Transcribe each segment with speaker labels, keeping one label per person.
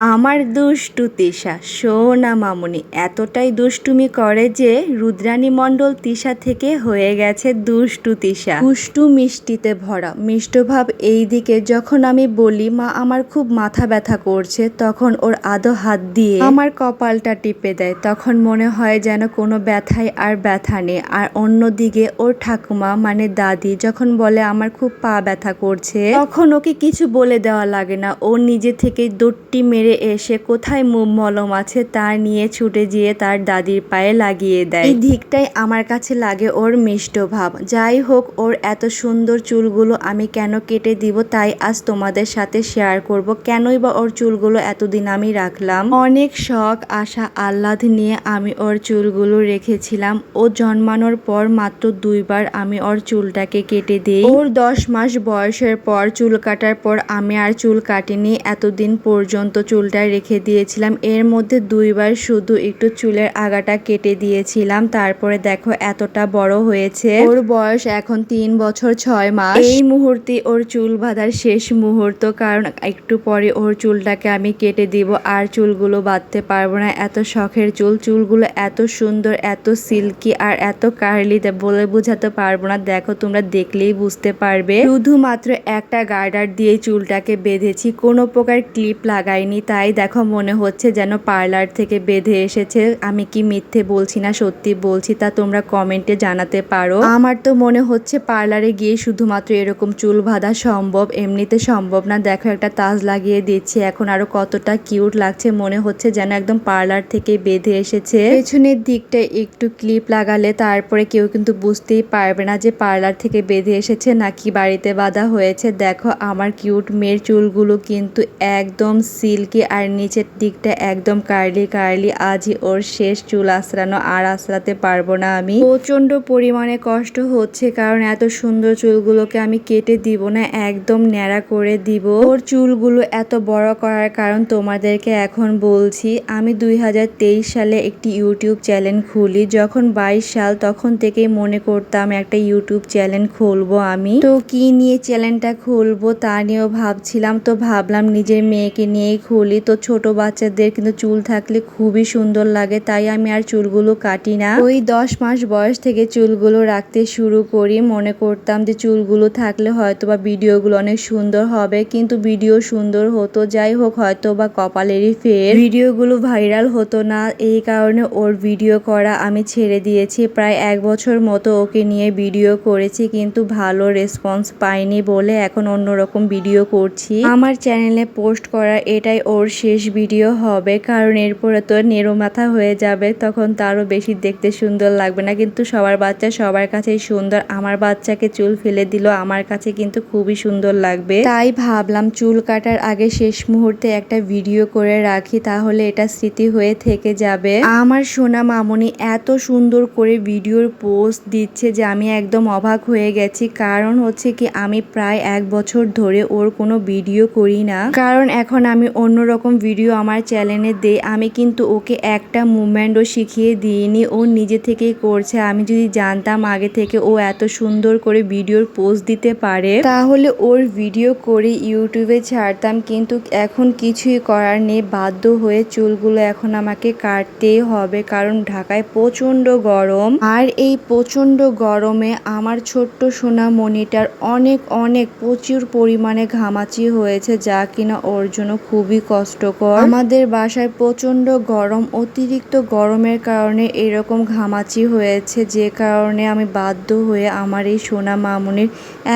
Speaker 1: আমার দুষ্টু তিশা সোনা মামুনি, এতটাই দুষ্টুমি করে যে রুদ্রাণী মণ্ডল তিশা থেকে হয়ে গেছে দুষ্টু তিশা। দুষ্টু মিষ্টিতে ভরা, মিষ্টভাব এই দিকে যখন আমি বলি, মা আমার খুব মাথা ব্যথা করছে, তখন ওর আদো হাত দিয়ে আমার কপালটা টিপে দেয়, তখন মনে হয় যেন কোনো ব্যথাই আর ব্যথা নেই। আর অন্যদিকে ওর ঠাকুমা মানে দাদি, যখন বলে আমার খুব পা ব্যথা করছে, তখন ওকে কিছু বলে দেওয়া লাগে না। ও নিজে থেকে দৌড়টি মেরে এসে কোথায় মুভ মলম আছে তা নিয়ে ছুটে গিয়ে তার দাদির পায়ে লাগিয়ে দেয়। এই দিকটাই আমার কাছে লাগে ওর মিষ্ট ভাব। যাই হোক, ওর এত সুন্দর চুলগুলো আমি কেন কেটে দিব তাই আজ তোমাদের সাথে শেয়ার করব। কেনই বা ওর চুলগুলো এতদিন আমি রাখলাম? অনেক শখ, আশা, আহ্লাদ নিয়ে আমি ওর চুলগুলো রেখেছিলাম। ও জন্মানোর পর মাত্র দুইবার আমি ওর চুলটাকে কেটে দিই। ওর দশ মাস বয়সের পর চুল কাটার পর আমি আর চুল কাটিনি। এতদিন পর্যন্ত চুলটা রেখে দিয়েছিলাম। এর মধ্যে দুইবার শুধু একটু চুলের আগাটা কেটে দিয়েছিলাম। তারপরে দেখো এতটা বড় হয়েছে। ওর বয়স এখন তিন বছর ছয় মাস। এই মুহূর্তে ওর চুল বাঁধার শেষ মুহূর্ত, কারণ একটু পরে ওর চুলটাকে আমি কেটে দিব। আর চুলগুলো বাঁধতে পারব না। এত শখের চুল, চুলগুলো এত সুন্দর, এত সিল্কি আর এত কার্লি বলে বোঝাতে পারব না। দেখো তোমরা দেখলেই বুঝতে পারবে। শুধুমাত্র একটা গার্ডার দিয়ে চুলটাকে বেঁধেছি। কোনো প্রকার ক্লিপ লাগাইনি। তাই দেখো মনে হচ্ছে যেন পার্লার থেকে বেঁধে এসেছে। আমি কি মিথ্যে বলছি না সত্যি বলছি তা তোমরা কমেন্টে জানাতে পারো। আমার তো মনে হচ্ছে পার্লারে গিয়ে শুধুমাত্র এরকম চুল বাঁধা সম্ভব, এমনিতে সম্ভব না। দেখো একটা তাজ লাগিয়ে দিচ্ছি, এখন আরও কতটা কিউট লাগছে। মনে হচ্ছে যেন একদম পার্লার থেকে বেঁধে এসেছে। পেছনের দিকটা একটু ক্লিপ লাগালে তারপরে কেউ কিন্তু বুঝতেই পারবে না যে পার্লার থেকে বেঁধে এসেছে নাকি বাড়িতে বাঁধা হয়েছে। দেখো আমার কিউট মেয়ের চুলগুলো কিন্তু একদম সিল্কি আর নিচের দিকটা একদম কার্লি কার্লি। আজই ওর শেষ চুল আশ্রানো আর আশ্রাতে পারব না আমি। প্রচণ্ড পরিমাণে কষ্ট হচ্ছে কারণ এত সুন্দর চুলগুলোকে আমি কেটে দিব না, একদম ন্যাড়া করে দিব। ওর চুলগুলো এত বড় করার কারণ তোমাদেরকে এখন বলছি, আমি দুই হাজার তেইশ সালে একটি ইউটিউব চ্যানেল খুলি। যখন বাইশ সাল, তখন থেকেই মনে করতাম একটা ইউটিউব চ্যানেল খুলবো আমি। তো কি নিয়ে চ্যানেলটা খুলবো তা নিয়েও ভাবছিলাম, তো ভাবলাম নিজের মেয়েকে নিয়েই খুলি। তো ছোট বাচ্চাদের কিন্তু চুল থাকলে খুবই সুন্দর লাগে, তাই আমি আর চুলগুলো কাটি না। ওই দশ মাস বয়স থেকে চুলগুলো রাখতে শুরু করি, মনে করতাম যে চুলগুলো থাকলে হয়তো বা ভিডিওগুলো অনেক সুন্দর হবে, কিন্তু ভিডিও সুন্দর হতো, যাই হোক হয়তো বা কপালেরই ফের। ভিডিওগুলো ভাইরাল হতো না, এই কারণে ওর ভিডিও করা আমি ছেড়ে দিয়েছি, প্রায় এক বছর মতো ওকে নিয়ে ভিডিও করেছি, কিন্তু ভালো রেসপন্স পাইনি বলে এখন অন্যরকম ভিডিও করছি। আমার চ্যানেলে পোস্ট করা এটাই ওর শেষ ভিডিও হবে, কারণ এরপরে তো নেরো মাথা হয়ে যাবে, তখন তারও বেশি দেখতে সুন্দর লাগবে না। কিন্তু সবার বাচ্চা সবার কাছেই সুন্দর, আমার বাচ্চাকে চুল ফেলে দিল, আমার কাছে কিন্তু খুবই সুন্দর লাগবে। তাই ভাবলাম চুল কাটার আগে শেষ মুহূর্তে একটা ভিডিও করে রাখি, তাহলে এটা স্মৃতি হয়ে থেকে যাবে। আমার সোনা মামনি এত সুন্দর করে ভিডিওর পোস্ট দিচ্ছে যে আমি একদম অবাক হয়ে গেছি, কারণ হচ্ছে কি আমি প্রায় এক বছর ধরে ওর কোনো ভিডিও করি না। কারণ এখন আমি অন্যরকম ভিডিও আমার চ্যানেলে দেই। আমি কিন্তু ওকে একটা মুভমেন্টও শিখিয়ে দিইনি। ও নিজে থেকেই করছে। আমি যদি জানতাম আগে থেকে ও এত সুন্দর করে ভিডিওর পোস্ট দিতে পারে, তাহলে ওর ভিডিও করে ইউটিউবে ছাড়তাম। কিন্তু এখন কিছুই করার নেই। বাধ্য হয়ে চুলগুলো এখন আমাকে কাটতেই হবে। কারণ ঢাকায় প্রচণ্ড গরম। আর এই প্রচণ্ড গরমে আমার ছোট্ট সোনা মনিটার অনেক অনেক প্রচুর পরিমাণে ঘামাচি হয়েছে, যা কিনা ওর জন্য খুবই কষ্টকর। আমাদের বাসায় প্রচণ্ড গরম, অতিরিক্ত গরমের কারণে এরকম ঘামাচি হয়েছে যে কারণে আমি বাধ্য হয়ে আমার এই সোনা মামুনির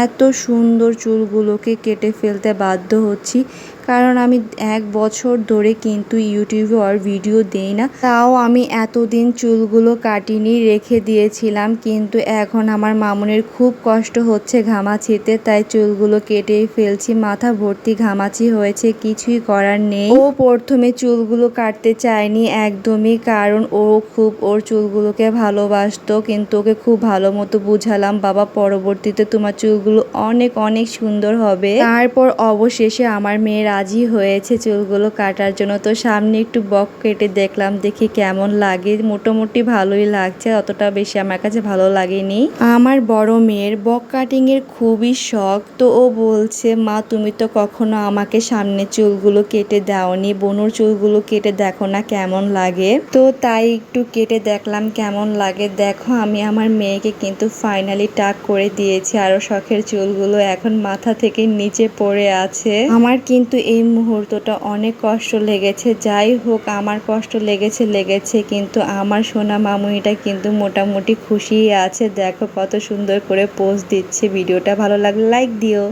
Speaker 1: এত সুন্দর চুলগুলোকে কেটে ফেলতে বাধ্য হচ্ছি। কারণ আমি এক বছর ধরে কিন্তু ইউটিউবে আর ভিডিও দেই না। তাও আমি এতদিন চুলগুলো কাটিনি, রেখে দিয়েছিলাম, কিন্তু এখন আমার মামুনের খুব কষ্ট হচ্ছে ঘামাচিতে, তাই চুলগুলো কেটেই ফেলছি, মাথা ভর্তি ঘামাচি হয়েছে, কিছুই করার নেই। ও প্রথমে চুলগুলো কাটতে চায়নি একদমই, কারণ ও খুব, ওর চুলগুলোকে ভালোবাসতো, কিন্তু ওকে খুব ভালো মতো বুঝালাম, বাবা, পরবর্তীতে তোমার চুলগুলো অনেক অনেক সুন্দর হবে। তারপর অবশেষে আমার মেয়ের রাজি হয়েছে চুলগুলো কাটার জন্য। তো সামনে একটু বক কেটে দেখলাম, দেখি কেমন লাগে। মোটামুটি ভালোই লাগছে, অতটা বেশি আমার কাছে ভালো লাগেনি। আমার বড় মেয়ের বক কাটিং এর খুবই শখ। তো ও বলছে, মা, তুমি তো কখনো আমাকে সামনে চুলগুলো কেটে দাওনি, বনুর চুলগুলো কেটে দেখো না কেমন লাগে। তো তাই একটু কেটে দেখলাম কেমন লাগে। দেখো, আমি আমার মেয়েকে কিন্তু ফাইনালি টাক করে দিয়েছি। আরও শখের চুলগুলো এখন মাথা থেকে নিচে পড়ে আছে। আমার কিন্তু এই মুহূর্তটা অনেক কষ্ট লেগেছে। যাই হোক, আমার কষ্ট লেগেছে লেগেছে, কিন্তু আমার সোনা মামুনিটা কিন্তু মোটামুটি খুশিই আছে। দেখো কত সুন্দর করে পোস্ট দিচ্ছে। ভিডিওটা ভালো লাগলে লাইক দিও।